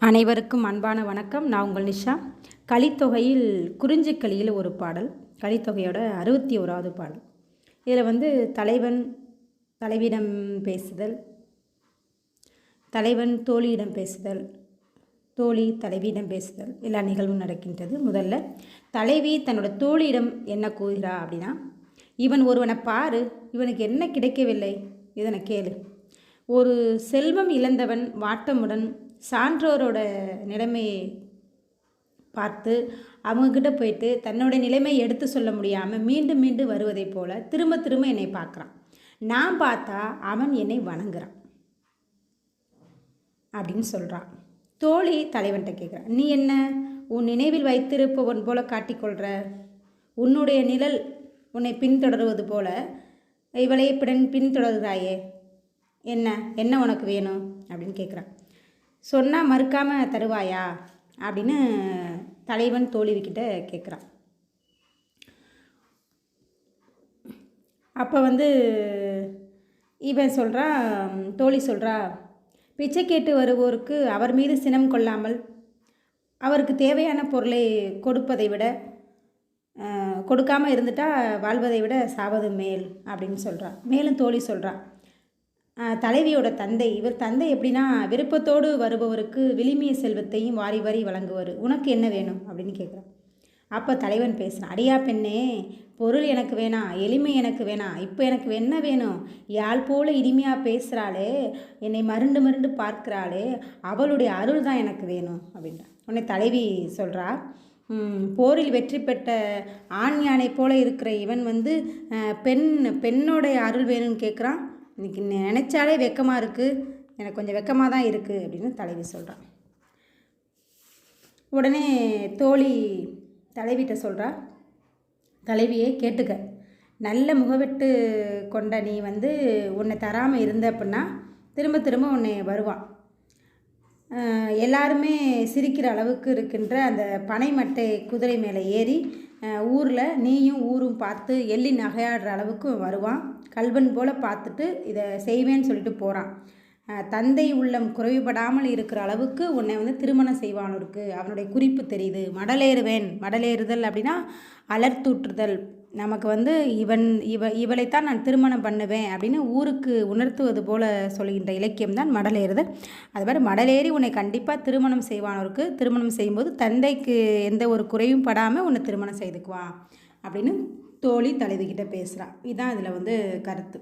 அனைவருக்கும் அன்பான வணக்கம். நான் உங்கள் நிஷா. கலித்தொகையில் குறிஞ்சிக்களியில் ஒரு பாடல். கலித்தொகையோட அறுபத்தி ஓராவது பாடல். இதில் வந்து தலைவன் தலைவிடம் பேசுதல். தலைவன் தோழியிடம் பேசுதல். தோழி தலைவியிடம் பேசுதல். எல்லா நிகழ்வும் நடக்கின்றது. முதல்ல தலைவி தன்னோட தோழியிடம் என்ன கூறுகிறா? அப்படின்னா இவன் ஒருவனை பாரு. இவனுக்கு என்ன கிடைக்கவில்லை? இதனை கேளு. ஒரு செல்வம் இழந்தவன் வாட்டமுடன் சான்றோரோட நிலைமையை பார்த்து அவங்கக்கிட்ட போயிட்டு தன்னோட நிலைமையை எடுத்து சொல்ல முடியாமல் மீண்டும் மீண்டும் வருவதைப் போல் திரும்ப திரும்ப என்னை பார்க்குறான். நான் பார்த்தா அவன் என்னை வணங்குறான் அப்படின்னு சொல்கிறான் தோழி தலைவன்கிட்ட கேட்குறான் நீ என்ன? உன் நினைவில் வைத்திருப்பவன் போல காட்டிக்கொள்கிற உன்னுடைய நிழல் உன்னை பின்தொடருவது போல இவளை பின் பின்தொடர்கிறாயே. என்ன? என்ன உனக்கு வேணும்? அப்படின்னு கேட்குறான் சொன்னால் மறுக்காமல் தருவாயா? அப்படின்னு தலைவன் தோழிவிக்கிட்ட கேட்குறான் அப்போ வந்து இவன் சொல்கிறான் தோழி சொல்கிறா பிச்சை கேட்டு வருவோருக்கு அவர் மீது சினம் கொள்ளாமல் அவருக்கு தேவையான பொருளை கொடுப்பதை விட கொடுக்காமல் இருந்துட்டால் வாழ்வதை விட சாவது மேல் அப்படின்னு சொல்கிறான் மேலும் தோழி சொல்கிறான் தலைவியோட தந்தை. இவர் தந்தை எப்படின்னா விருப்பத்தோடு வருபவருக்கு விளிமிய செல்வத்தையும் வாரி வாரி வழங்குவார். உனக்கு என்ன வேணும்? அப்படின்னு கேட்குறான் அப்போ தலைவன் பேசுகிறான் அடியா பெண்ணே பொருள் எனக்கு வேணாம் எளிமை எனக்கு வேணாம். இப்போ எனக்கு என்ன வேணும்? யாழ் போல் இனிமையாக பேசுகிறாளே என்னை மருண்டு மருண்டு பார்க்குறாளே அவளுடைய அருள் தான் எனக்கு வேணும் அப்படின்றான். உன்னை தலைவி சொல்கிறா போரில் வெற்றி பெற்ற ஆண் யானை போல இருக்கிற இவன் வந்து பெண் பெண்ணோடைய அருள் வேணும்னு கேட்குறான் இன்றைக்கி நினச்சாலே வெக்கமாக இருக்குது எனக்கு கொஞ்சம் வெக்கமாக தான் இருக்குது அப்படின்னு தலைவி சொல்கிறான் உடனே தோழி தலைவிட்ட சொல்கிறா தலைவியே கேட்டுக்க. நல்ல முகவெட்டு கொண்ட நீ வந்து உன்னை தராமல் இருந்த அப்படின்னா திரும்ப திரும்ப உன்னை வருவான். எல்லாருமே சிரிக்கிற அளவுக்கு இருக்கின்ற அந்த பனைமட்டை குதிரை மேலே ஏறி ஊரில் நீயும் ஊரும் பார்த்து எள்ளி நகையாடுற அளவுக்கு வருவான். கல்வன் போல் பார்த்துட்டு இதை செய்வேன்னு சொல்லிட்டு போகிறான் தந்தை உள்ளம் குறைவுபடாமல் இருக்கிற அளவுக்கு உன்னை வந்து திருமணம் செய்வானோருக்கு அவனுடைய குறிப்பு தெரியுது. மடலேறுவேன். மடலேறுதல் அப்படின்னா அலர்த்தூற்றுதல். நமக்கு வந்து இவன் இவ இவளைத்தான் நான் திருமணம் பண்ணுவேன் அப்படின்னு ஊருக்கு உணர்த்துவது போல சொல்கின்ற இலக்கியம் தான் மடலேறுதல். அது மாதிரி மடலேறி உன்னை கண்டிப்பாக திருமணம் செய்வானோருக்கு திருமணம் செய்யும்போது தந்தைக்கு எந்த ஒரு குறையும் படாமல் உன்னை திருமணம் செய்துக்குவான் அப்படின்னு தோழி தலைவிக்கிட்ட பேசுகிறான் இதுதான் இதில் வந்து கருத்து.